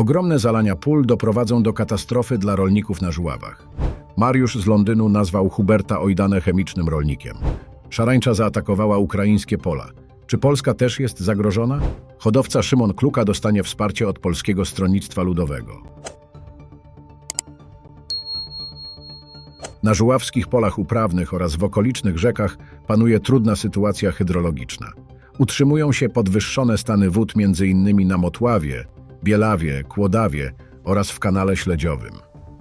Ogromne zalania pól doprowadzą do katastrofy dla rolników na Żuławach. Mariusz z Londynu nazwał Huberta Ojdane chemicznym rolnikiem. Szarańcza zaatakowała ukraińskie pola. Czy Polska też jest zagrożona? Hodowca Szymon Kluka dostanie wsparcie od Polskiego Stronnictwa Ludowego. Na żuławskich polach uprawnych oraz w okolicznych rzekach panuje trudna sytuacja hydrologiczna. Utrzymują się podwyższone stany wód m.in. na Motławie, Bielawie, Kłodawie oraz w kanale śledziowym.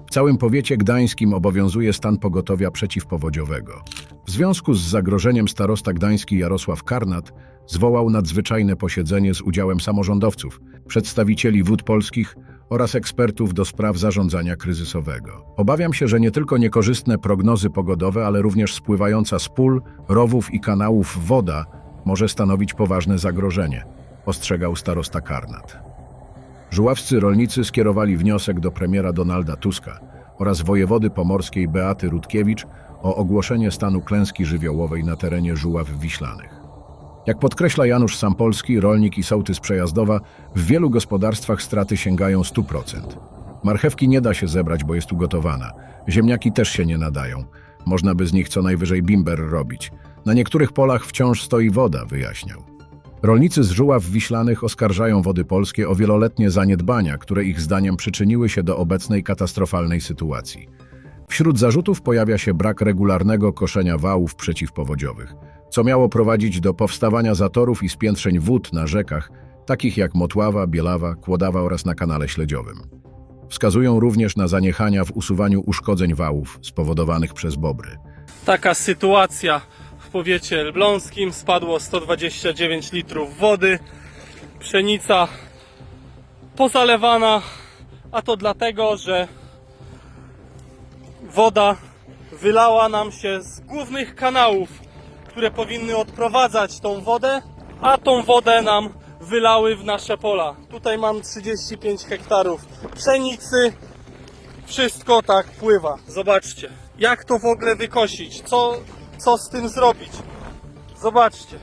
W całym powiecie gdańskim obowiązuje stan pogotowia przeciwpowodziowego. W związku z zagrożeniem starosta gdański Jarosław Karnat zwołał nadzwyczajne posiedzenie z udziałem samorządowców, przedstawicieli wód polskich oraz ekspertów do spraw zarządzania kryzysowego. Obawiam się, że nie tylko niekorzystne prognozy pogodowe, ale również spływająca z pól, rowów i kanałów woda może stanowić poważne zagrożenie, ostrzegał starosta Karnat. Żuławscy rolnicy skierowali wniosek do premiera Donalda Tuska oraz wojewody pomorskiej Beaty Rutkiewicz o ogłoszenie stanu klęski żywiołowej na terenie Żuław Wiślanych. Jak podkreśla Janusz Sampolski, rolnik i sołtys Przejazdowa, w wielu gospodarstwach straty sięgają 100%. Marchewki nie da się zebrać, bo jest ugotowana. Ziemniaki też się nie nadają. Można by z nich co najwyżej bimber robić. Na niektórych polach wciąż stoi woda, wyjaśniał. Rolnicy z Żuław Wiślanych oskarżają Wody Polskie o wieloletnie zaniedbania, które ich zdaniem przyczyniły się do obecnej katastrofalnej sytuacji. Wśród zarzutów pojawia się brak regularnego koszenia wałów przeciwpowodziowych, co miało prowadzić do powstawania zatorów i spiętrzeń wód na rzekach, takich jak Motława, Bielawa, Kłodawa oraz na kanale śledziowym. Wskazują również na zaniechania w usuwaniu uszkodzeń wałów spowodowanych przez bobry. Taka sytuacja powiecie elbląskim. Spadło 129 litrów wody. Pszenica pozalewana, a to dlatego, że woda wylała nam się z głównych kanałów, które powinny odprowadzać tą wodę, a tą wodę nam wylały w nasze pola. Tutaj mam 35 hektarów pszenicy, wszystko tak pływa. Zobaczcie, jak to w ogóle wykosić, co, co z tym zrobić. Zobaczcie.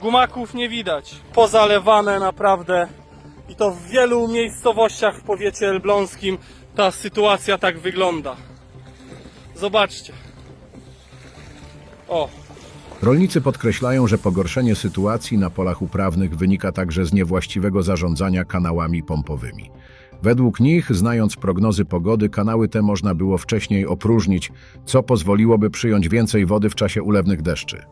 Gumaków nie widać. Pozalewane naprawdę. I to w wielu miejscowościach w powiecie elbląskim ta sytuacja tak wygląda. Zobaczcie. O, Rolnicy podkreślają, że pogorszenie sytuacji na polach uprawnych wynika także z niewłaściwego zarządzania kanałami pompowymi. Według nich, znając prognozy pogody, kanały te można było wcześniej opróżnić, co pozwoliłoby przyjąć więcej wody w czasie ulewnych deszczy.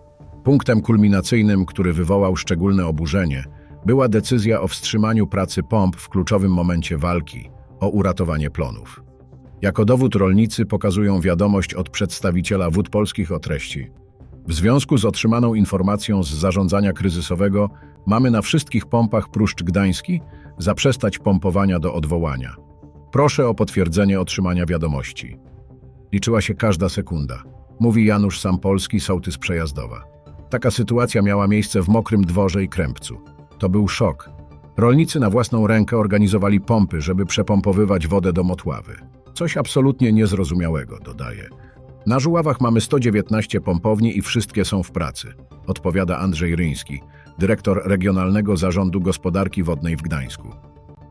Punktem kulminacyjnym, który wywołał szczególne oburzenie, była decyzja o wstrzymaniu pracy pomp w kluczowym momencie walki o uratowanie plonów. Jako dowód rolnicy pokazują wiadomość od przedstawiciela Wód Polskich o treści. W związku z otrzymaną informacją z zarządzania kryzysowego mamy na wszystkich pompach Pruszcz Gdański zaprzestać pompowania do odwołania. Proszę o potwierdzenie otrzymania wiadomości. Liczyła się każda sekunda, mówi Janusz Sampolski, sołtys Przejazdowa. Taka sytuacja miała miejsce w Mokrym Dworze i Krępcu. To był szok. Rolnicy na własną rękę organizowali pompy, żeby przepompowywać wodę do Motławy. Coś absolutnie niezrozumiałego, dodaje. Na Żuławach mamy 119 pompowni i wszystkie są w pracy, odpowiada Andrzej Ryński, dyrektor Regionalnego Zarządu Gospodarki Wodnej w Gdańsku.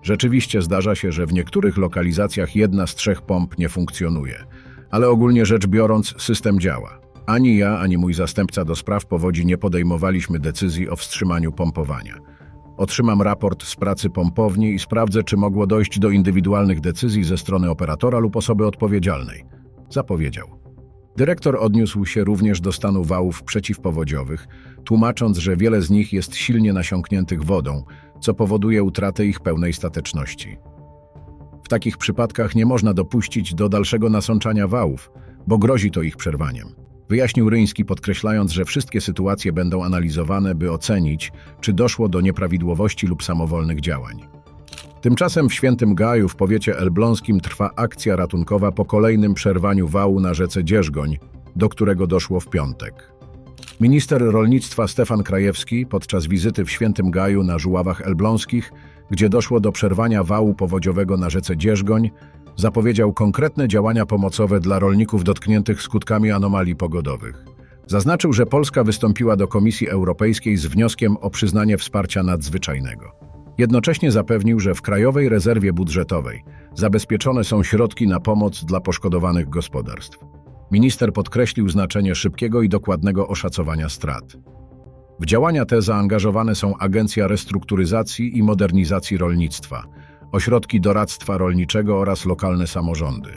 Rzeczywiście zdarza się, że w niektórych lokalizacjach jedna z trzech pomp nie funkcjonuje, ale ogólnie rzecz biorąc system działa. Ani ja, ani mój zastępca do spraw powodzi nie podejmowaliśmy decyzji o wstrzymaniu pompowania. Otrzymam raport z pracy pompowni i sprawdzę, czy mogło dojść do indywidualnych decyzji ze strony operatora lub osoby odpowiedzialnej. Zapowiedział. Dyrektor odniósł się również do stanu wałów przeciwpowodziowych, tłumacząc, że wiele z nich jest silnie nasiąkniętych wodą, co powoduje utratę ich pełnej stateczności. W takich przypadkach nie można dopuścić do dalszego nasączania wałów, bo grozi to ich przerwaniem. Wyjaśnił Ryński, podkreślając, że wszystkie sytuacje będą analizowane, by ocenić, czy doszło do nieprawidłowości lub samowolnych działań. Tymczasem w Świętym Gaju w powiecie elbląskim trwa akcja ratunkowa po kolejnym przerwaniu wału na rzece Dzierzgoń, do którego doszło w piątek. Minister rolnictwa Stefan Krajewski podczas wizyty w Świętym Gaju na Żuławach Elbląskich, gdzie doszło do przerwania wału powodziowego na rzece Dzierzgoń, zapowiedział konkretne działania pomocowe dla rolników dotkniętych skutkami anomalii pogodowych. Zaznaczył, że Polska wystąpiła do Komisji Europejskiej z wnioskiem o przyznanie wsparcia nadzwyczajnego. Jednocześnie zapewnił, że w Krajowej Rezerwie Budżetowej zabezpieczone są środki na pomoc dla poszkodowanych gospodarstw. Minister podkreślił znaczenie szybkiego i dokładnego oszacowania strat. W działania te zaangażowane są Agencja Restrukturyzacji i Modernizacji Rolnictwa, ośrodki doradztwa rolniczego oraz lokalne samorządy.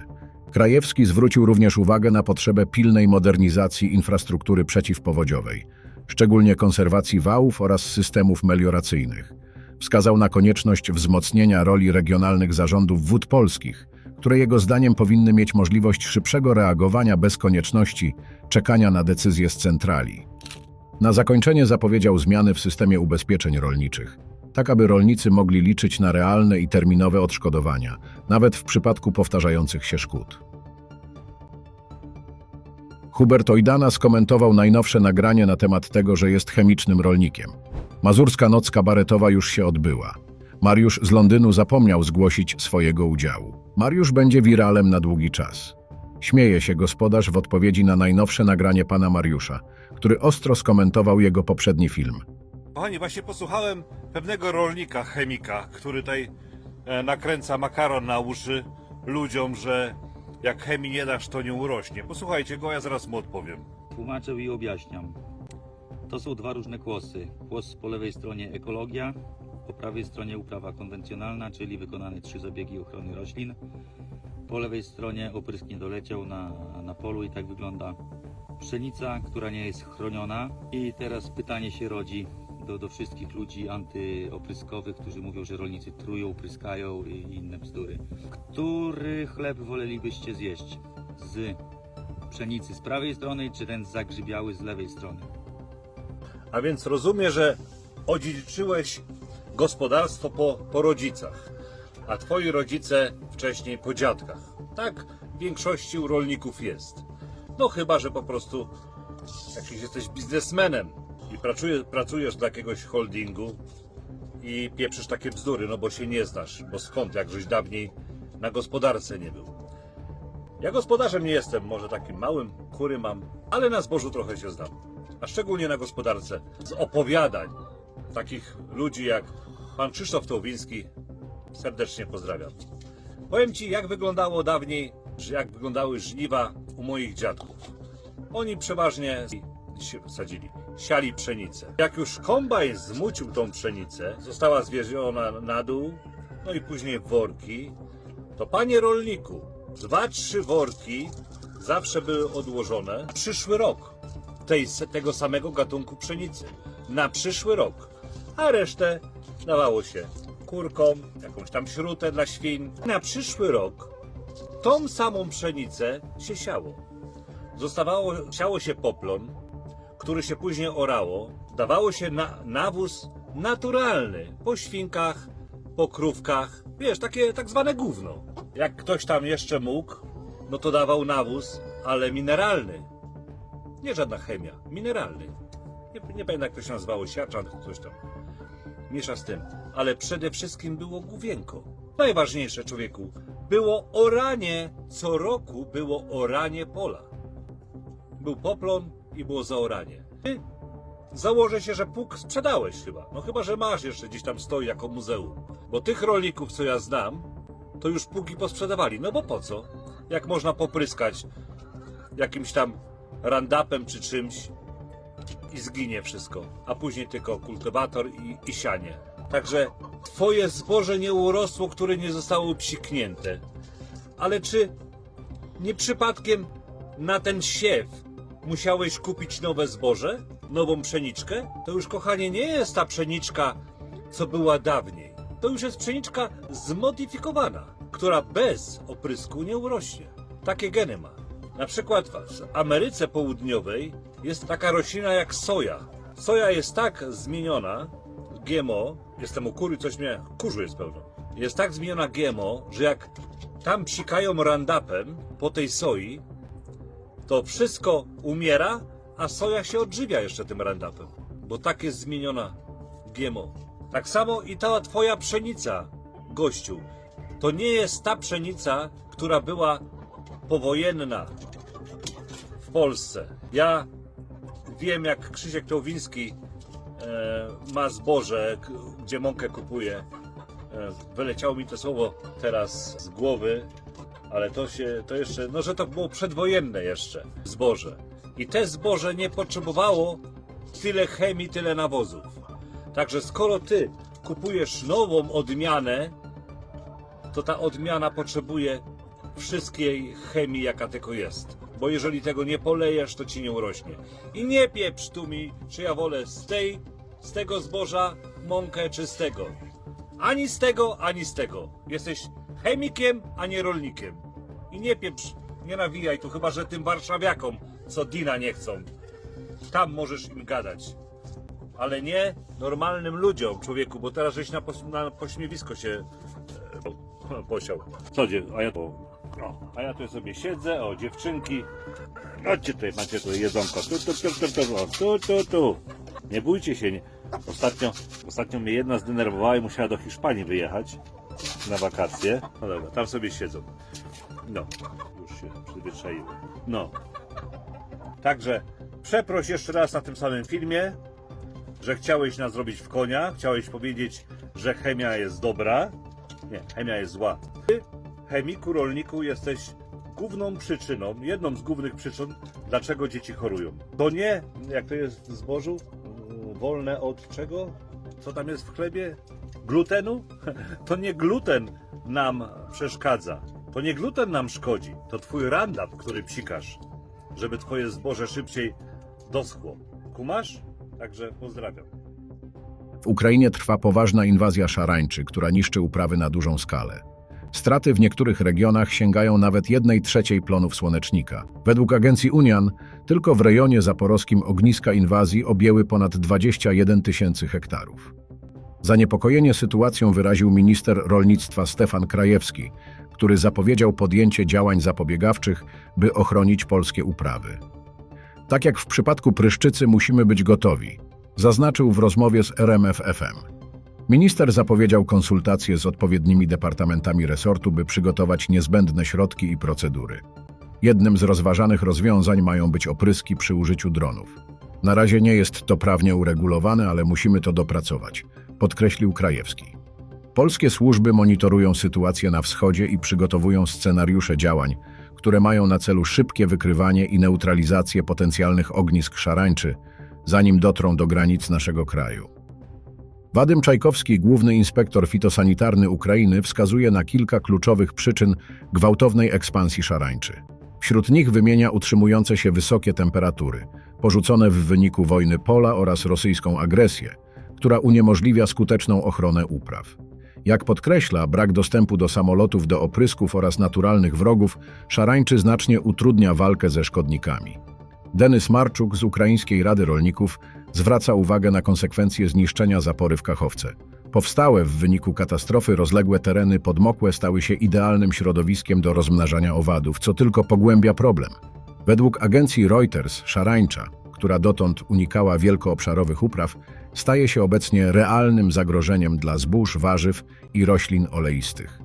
Krajewski zwrócił również uwagę na potrzebę pilnej modernizacji infrastruktury przeciwpowodziowej, szczególnie konserwacji wałów oraz systemów melioracyjnych. Wskazał na konieczność wzmocnienia roli regionalnych zarządów wód polskich, które jego zdaniem powinny mieć możliwość szybszego reagowania bez konieczności czekania na decyzje z centrali. Na zakończenie zapowiedział zmiany w systemie ubezpieczeń rolniczych, tak aby rolnicy mogli liczyć na realne i terminowe odszkodowania, nawet w przypadku powtarzających się szkód. Hubert Ojdana skomentował najnowsze nagranie na temat tego, że jest chemicznym rolnikiem. Mazurska noc kabaretowa już się odbyła. Mariusz z Londynu zapomniał zgłosić swojego udziału. Mariusz będzie wiralem na długi czas. Śmieje się gospodarz w odpowiedzi na najnowsze nagranie pana Mariusza, który ostro skomentował jego poprzedni film. Kochani, właśnie posłuchałem pewnego rolnika, chemika, który tutaj e, nakręca makaron na uszy ludziom, że jak chemii nie dasz, to nie urośnie. Posłuchajcie go, ja zaraz mu odpowiem. Tłumaczę i objaśniam. To są dwa różne kłosy. Kłos po lewej stronie ekologia, po prawej stronie uprawa konwencjonalna, czyli wykonane trzy zabiegi ochrony roślin. Po lewej stronie oprysk nie doleciał na, na polu i tak wygląda pszenica, która nie jest chroniona. I teraz pytanie się rodzi do, do wszystkich ludzi antyopryskowych, którzy mówią, że rolnicy trują, pryskają i inne bzdury. Który chleb wolelibyście zjeść? Z pszenicy z prawej strony, czy ten zagrzybiały z lewej strony? A więc rozumiem, że odziedziczyłeś gospodarstwo po, po rodzicach, a twoi rodzice wcześniej po dziadkach. Tak w większości u rolników jest. No chyba, że po prostu jakiś jesteś biznesmenem i pracujesz, pracujesz dla jakiegoś holdingu i pieprzysz takie bzdury, no bo się nie znasz, bo skąd, jak żeś dawniej na gospodarce nie był. Ja gospodarzem nie jestem, może takim małym, kury mam, ale na zbożu trochę się znam. A szczególnie na gospodarce. Z opowiadań takich ludzi jak pan Krzysztof Tołwiński serdecznie pozdrawiam. Powiem Ci, jak wyglądało dawniej, jak wyglądały żniwa u moich dziadków. Oni przeważnie się sadzili, siali pszenicę. Jak już kombajn zmucił tą pszenicę, została zwieziona na dół, no i później w worki, to panie rolniku, dwa, trzy worki zawsze były odłożone przyszły rok tej, tego samego gatunku pszenicy. Na przyszły rok. A resztę dawało się kurkom, jakąś tam śrutę dla świń. Na przyszły rok tą samą pszenicę się siało. Zostawało, siało się poplon, który się później orało. Dawało się na, nawóz naturalny po świnkach, po krówkach. Wiesz, takie tak zwane gówno. Jak ktoś tam jeszcze mógł, no to dawał nawóz, ale mineralny. Nie żadna chemia, mineralny. Nie, nie pamiętam jak to się nazywało, siaczan, coś tam. Miesza z tym. Ale przede wszystkim było główienko. Najważniejsze, człowieku, było oranie. Co roku było oranie pola. Był poplon i było zaoranie. Ty założę się, że pług sprzedałeś chyba. No chyba, że masz jeszcze gdzieś tam stoi jako muzeum. Bo tych rolników, co ja znam, to już pługi posprzedawali. No bo po co? Jak można popryskać jakimś tam randapem czy czymś i zginie wszystko, a później tylko kultywator i, i sianie. Także twoje zboże nie urosło, które nie zostało psiknięte. Ale czy nie przypadkiem na ten siew musiałeś kupić nowe zboże, nową pszeniczkę? To już, kochanie, nie jest ta pszeniczka, co była dawniej. To już jest pszeniczka zmodyfikowana, która bez oprysku nie urośnie. Takie geny ma. Na przykład w Ameryce Południowej jest taka roślina jak soja. Soja jest tak zmieniona, GMO, jestem u kury, coś mnie, kurzu jest pełno. Jest tak zmieniona GMO, że jak tam psikają randapem po tej soi, to wszystko umiera, a soja się odżywia jeszcze tym randapem, bo tak jest zmieniona GMO. Tak samo i ta twoja pszenica, gościu, to nie jest ta pszenica, która była powojenna w Polsce. Ja wiem, jak Krzysiek Tołwiński e, ma zboże, gdzie mąkę kupuje. E, wyleciało mi to słowo teraz z głowy, ale to się, to jeszcze, no że to było przedwojenne jeszcze zboże. I te zboże nie potrzebowało tyle chemii, tyle nawozów. Także skoro ty kupujesz nową odmianę, to ta odmiana potrzebuje wszystkiej chemii, jaka tylko jest. Bo jeżeli tego nie polejesz, to ci nie urośnie. I nie pieprz tu mi, czy ja wolę z tej, z tego zboża mąkę, czy z tego. Ani z tego, ani z tego. Jesteś chemikiem, a nie rolnikiem. I nie pieprz, nie nawijaj tu, chyba że tym warszawiakom, co Dina nie chcą. Tam możesz im gadać. Ale nie normalnym ludziom, człowieku, bo teraz żeś na, pos- na pośmiewisko się e, posiał. Co, a ja tu, o, a ja tu sobie siedzę, o, dziewczynki. Chodźcie tutaj, macie tu jedzonko. Tu, tu, tu, tu, tu, tu, tu, tu. Nie bójcie się. Nie. Ostatnio, ostatnio mnie jedna zdenerwowała i musiała do Hiszpanii wyjechać na wakacje. No dobra, tam sobie siedzą. No, już się przyzwyczaiły. No. Także przeproś jeszcze raz na tym samym filmie, że chciałeś nas zrobić w konia, chciałeś powiedzieć, że chemia jest dobra. Nie, chemia jest zła. Chemiku, rolniku, jesteś główną przyczyną, jedną z głównych przyczyn, dlaczego dzieci chorują. To nie, jak to jest w zbożu, yy, wolne od czego? Co tam jest w chlebie? Glutenu? To nie gluten nam przeszkadza. To nie gluten nam szkodzi. To twój randap, który psikasz, żeby twoje zboże szybciej doschło. Kumasz? Także pozdrawiam. W Ukrainie trwa poważna inwazja szarańczy, która niszczy uprawy na dużą skalę. Straty w niektórych regionach sięgają nawet 1 trzeciej plonów słonecznika. Według agencji Unian, tylko w rejonie zaporowskim ogniska inwazji objęły ponad 21 tysięcy hektarów. Zaniepokojenie sytuacją wyraził minister rolnictwa Stefan Krajewski, który zapowiedział podjęcie działań zapobiegawczych, by ochronić polskie uprawy. Tak jak w przypadku pryszczycy musimy być gotowi, zaznaczył w rozmowie z RMF FM. Minister zapowiedział konsultacje z odpowiednimi departamentami resortu, by przygotować niezbędne środki i procedury. Jednym z rozważanych rozwiązań mają być opryski przy użyciu dronów. Na razie nie jest to prawnie uregulowane, ale musimy to dopracować, podkreślił Krajewski. Polskie służby monitorują sytuację na wschodzie i przygotowują scenariusze działań, które mają na celu szybkie wykrywanie i neutralizację potencjalnych ognisk szarańczy, zanim dotrą do granic naszego kraju. Wadym Czajkowski, główny inspektor fitosanitarny Ukrainy, wskazuje na kilka kluczowych przyczyn gwałtownej ekspansji szarańczy. Wśród nich wymienia utrzymujące się wysokie temperatury, porzucone w wyniku wojny pola oraz rosyjską agresję, która uniemożliwia skuteczną ochronę upraw. Jak podkreśla, brak dostępu do samolotów do oprysków oraz naturalnych wrogów szarańczy znacznie utrudnia walkę ze szkodnikami. Denys Marczuk z Ukraińskiej Rady Rolników zwraca uwagę na konsekwencje zniszczenia zapory w Kachowce. Powstałe w wyniku katastrofy rozległe tereny podmokłe stały się idealnym środowiskiem do rozmnażania owadów, co tylko pogłębia problem. Według agencji Reuters szarańcza, która dotąd unikała wielkoobszarowych upraw, staje się obecnie realnym zagrożeniem dla zbóż, warzyw i roślin oleistych.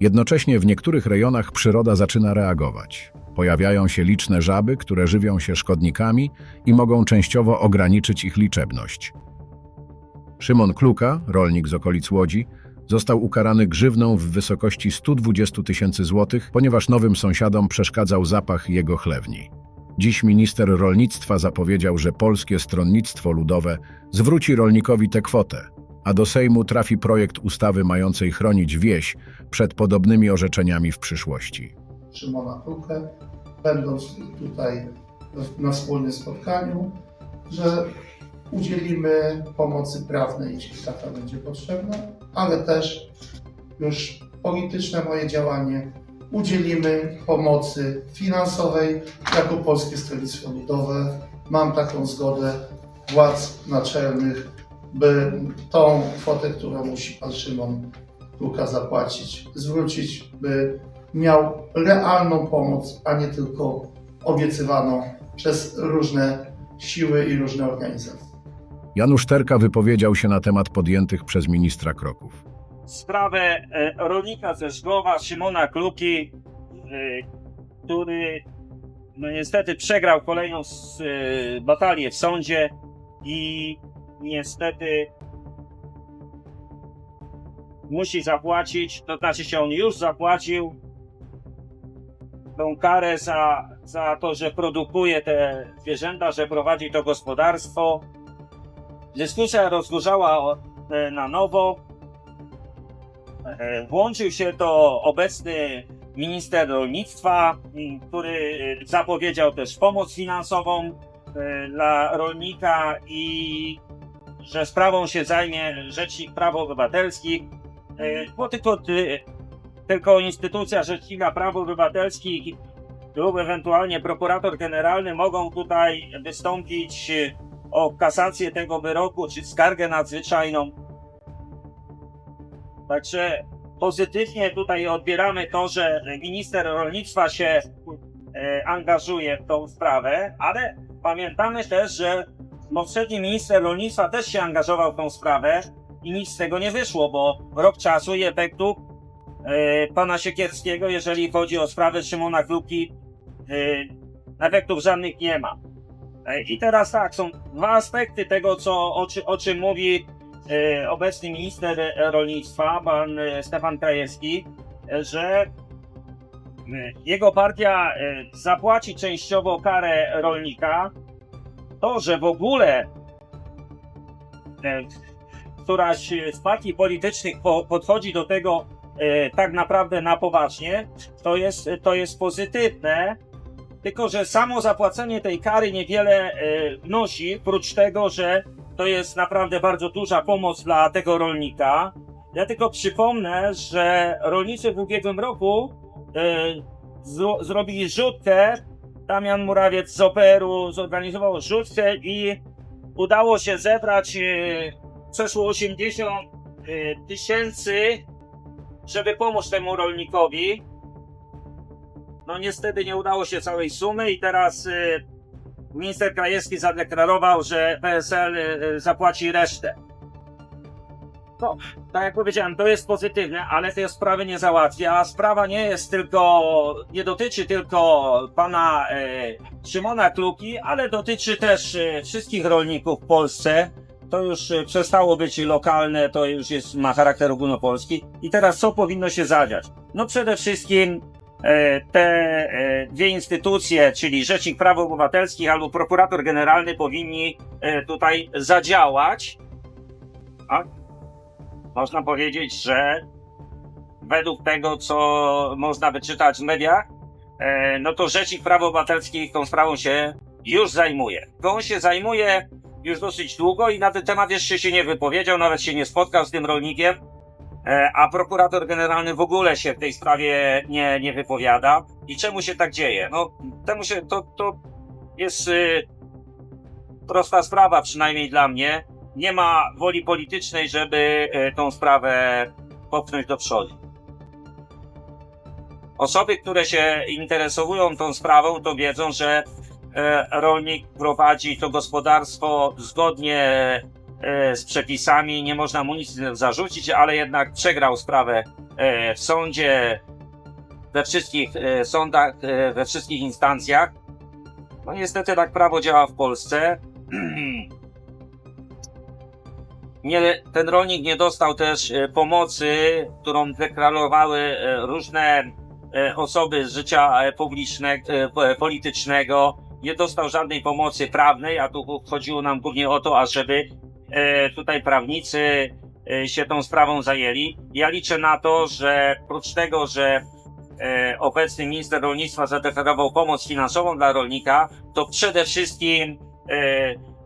Jednocześnie w niektórych rejonach przyroda zaczyna reagować. Pojawiają się liczne żaby, które żywią się szkodnikami i mogą częściowo ograniczyć ich liczebność. Szymon Kluka, rolnik z okolic Łodzi, został ukarany grzywną w wysokości 120 tysięcy złotych, ponieważ nowym sąsiadom przeszkadzał zapach jego chlewni. Dziś minister rolnictwa zapowiedział, że polskie stronnictwo ludowe zwróci rolnikowi tę kwotę, a do Sejmu trafi projekt ustawy mającej chronić wieś przed podobnymi orzeczeniami w przyszłości. Szymona Krukę, będąc tutaj na wspólnym spotkaniu, że udzielimy pomocy prawnej, jeśli taka będzie potrzebna, ale też już polityczne moje działanie udzielimy pomocy finansowej jako Polskie Stronnictwo Ludowe. Mam taką zgodę władz naczelnych, by tą kwotę, którą musi pan Szymon Kruka zapłacić, zwrócić, by miał realną pomoc, a nie tylko obiecywaną przez różne siły i różne organizacje. Janusz Terka wypowiedział się na temat podjętych przez ministra kroków. sprawę e, rolnika ze Szgowa, Szymona Kluki, e, który no niestety przegrał kolejną e, batalię w sądzie i niestety musi zapłacić, to znaczy się on już zapłacił tą karę za, za to, że produkuje te zwierzęta, że prowadzi to gospodarstwo. Dyskusja rozgorzała e, na nowo. E, Włączył się to obecny minister rolnictwa, który zapowiedział też pomoc finansową e, dla rolnika i że sprawą się zajmie Rzecznik Praw Obywatelskich, bo tylko, ty- tylko instytucja Rzecznika Praw Obywatelskich lub ewentualnie prokurator generalny mogą tutaj wystąpić e, o kasację tego wyroku czy skargę nadzwyczajną. Także pozytywnie tutaj odbieramy to, że minister rolnictwa się e, angażuje w tą sprawę, ale pamiętamy też, że poprzedni minister rolnictwa też się angażował w tą sprawę i nic z tego nie wyszło, bo rok czasu i efektu pana Siekierskiego, jeżeli chodzi o sprawę Szymona Krupki, e, efektów żadnych nie ma. E, I teraz tak, są dwa aspekty tego, co, o, o czym mówi e, obecny minister e, rolnictwa, pan e, Stefan Krajewski, e, że e, jego partia e, zapłaci częściowo karę rolnika. To, że w ogóle e, któraś z partii politycznych po, podchodzi do tego e, tak naprawdę na poważnie, to jest, to jest pozytywne. Tylko, że samo zapłacenie tej kary niewiele e, wnosi, prócz tego, że to jest naprawdę bardzo duża pomoc dla tego rolnika. Ja tylko przypomnę, że rolnicy w ubiegłym roku e, zro, zrobili rzutkę. Damian Murawiec z Operu zorganizował rzutkę i udało się zebrać e, przeszło 80 e, tysięcy, żeby pomóc temu rolnikowi. No niestety nie udało się całej sumy i teraz y, minister Krajewski zadeklarował, że PSL y, zapłaci resztę. No, tak jak powiedziałem, to jest pozytywne, ale tej sprawy nie załatwia. Sprawa nie jest tylko, nie dotyczy tylko pana y, Szymona Kluki, ale dotyczy też y, wszystkich rolników w Polsce. To już y, przestało być lokalne, to już jest, ma charakter ogólnopolski. I teraz co powinno się zadziać? No przede wszystkim e, te e, dwie instytucje, czyli Rzecznik Praw Obywatelskich albo Prokurator Generalny powinni e, tutaj zadziałać. A można powiedzieć, że według tego, co można wyczytać w mediach, e, no to Rzecznik Praw Obywatelskich tą sprawą się już zajmuje. To on się zajmuje już dosyć długo i na ten temat jeszcze się nie wypowiedział, nawet się nie spotkał z tym rolnikiem. E, a prokurator generalny w ogóle się w tej sprawie nie, nie wypowiada. I czemu się tak dzieje? No, temu się, to, to jest y, prosta sprawa, przynajmniej dla mnie. Nie ma woli politycznej, żeby y, tą sprawę popchnąć do przodu. Osoby, które się interesują tą sprawą, to wiedzą, że rolnik prowadzi to gospodarstwo zgodnie e, z przepisami, nie można mu nic zarzucić, ale jednak przegrał sprawę e, w sądzie, we wszystkich e, sądach, e, we wszystkich instancjach. No niestety tak prawo działa w Polsce. Nie, ten rolnik nie dostał też e, pomocy, którą deklarowały e, różne e, osoby z życia e, publicznego, e, po- politycznego. Nie dostał żadnej pomocy prawnej, a tu chodziło nam głównie o to, ażeby e, tutaj prawnicy e, się tą sprawą zajęli. Ja liczę na to, że oprócz tego, że e, obecny minister rolnictwa zadeklarował pomoc finansową dla rolnika, to przede wszystkim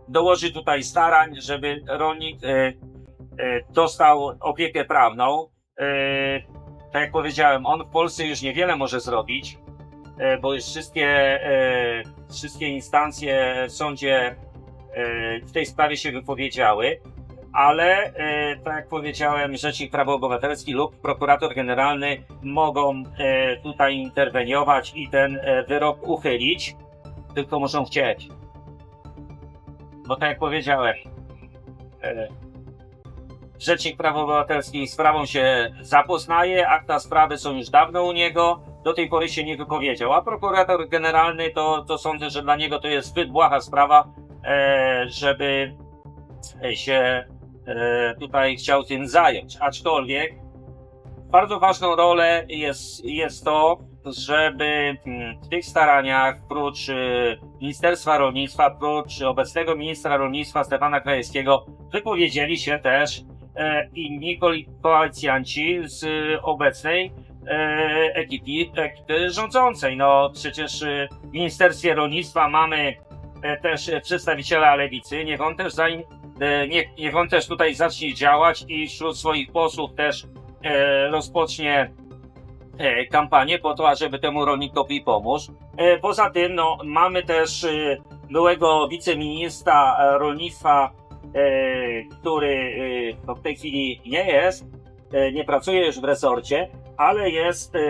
dołoży tutaj starań, żeby rolnik dostał opiekę prawną. Tak jak powiedziałem, on w Polsce już niewiele może zrobić, bo już wszystkie, e, wszystkie instancje w sądzie e, w tej sprawie się wypowiedziały, ale e, tak jak powiedziałem, Rzecznik Praw Obywatelskich lub prokurator generalny mogą e, tutaj interweniować i ten e, wyrok uchylić, tylko muszą chcieć. Bo tak jak powiedziałem, e, Rzecznik Praw Obywatelskich sprawą się zapoznaje, akta sprawy są już dawno u niego, do tej pory się nie wypowiedział, a prokurator generalny to, to sądzę, że dla niego to jest zbyt błaha sprawa, e, żeby się e, tutaj chciał tym zająć. Aczkolwiek bardzo ważną rolę jest, jest to, żeby mm, w tych staraniach, prócz e, Ministerstwa Rolnictwa, prócz obecnego ministra rolnictwa Stefana Krajewskiego, wypowiedzieli się też e, inni koalicjanci z obecnej e, ekipy, ekipy rządzącej. No przecież e, w Ministerstwie Rolnictwa mamy e, też e, przedstawiciela lewicy, niech on też zanim, e, niech, niech on też tutaj zacznie działać i wśród swoich posłów też e, rozpocznie e, kampanię po to, ażeby temu rolnikowi pomóc. E, poza tym, no, mamy też e, byłego wiceministra e, rolnictwa, e, który e, no, w tej chwili nie jest, e, nie pracuje już w resorcie, ale jest, e,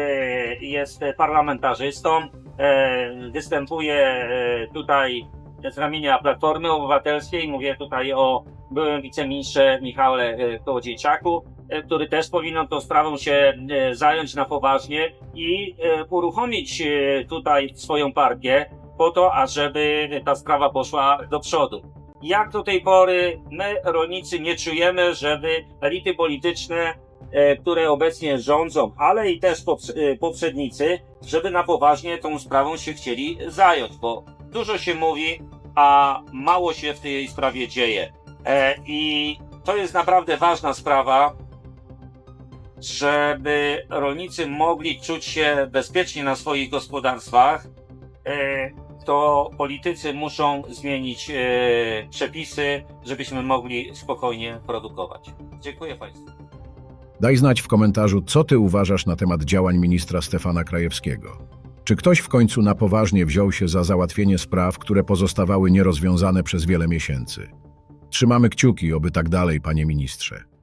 jest parlamentarzystą, e, występuje e, tutaj z ramienia Platformy Obywatelskiej, mówię tutaj o byłym wiceministrze Michale Kołodziejczaku, który też powinien tą sprawą się zająć na poważnie i uruchomić tutaj swoją partię po to, ażeby ta sprawa poszła do przodu. Jak do tej pory my, rolnicy, nie czujemy, żeby elity polityczne, które obecnie rządzą, ale i też e, poprzednicy, żeby na poważnie tą sprawą się chcieli zająć, bo dużo się mówi, a mało się w tej sprawie dzieje. E, I to jest naprawdę ważna sprawa, żeby rolnicy mogli czuć się bezpiecznie na swoich gospodarstwach, e, to politycy muszą zmienić e, przepisy, żebyśmy mogli spokojnie produkować. Dziękuję Państwu. Daj znać w komentarzu, co ty uważasz na temat działań ministra Stefana Krajewskiego. Czy ktoś w końcu na poważnie wziął się za załatwienie spraw, które pozostawały nierozwiązane przez wiele miesięcy? Trzymamy kciuki, oby tak dalej, panie ministrze.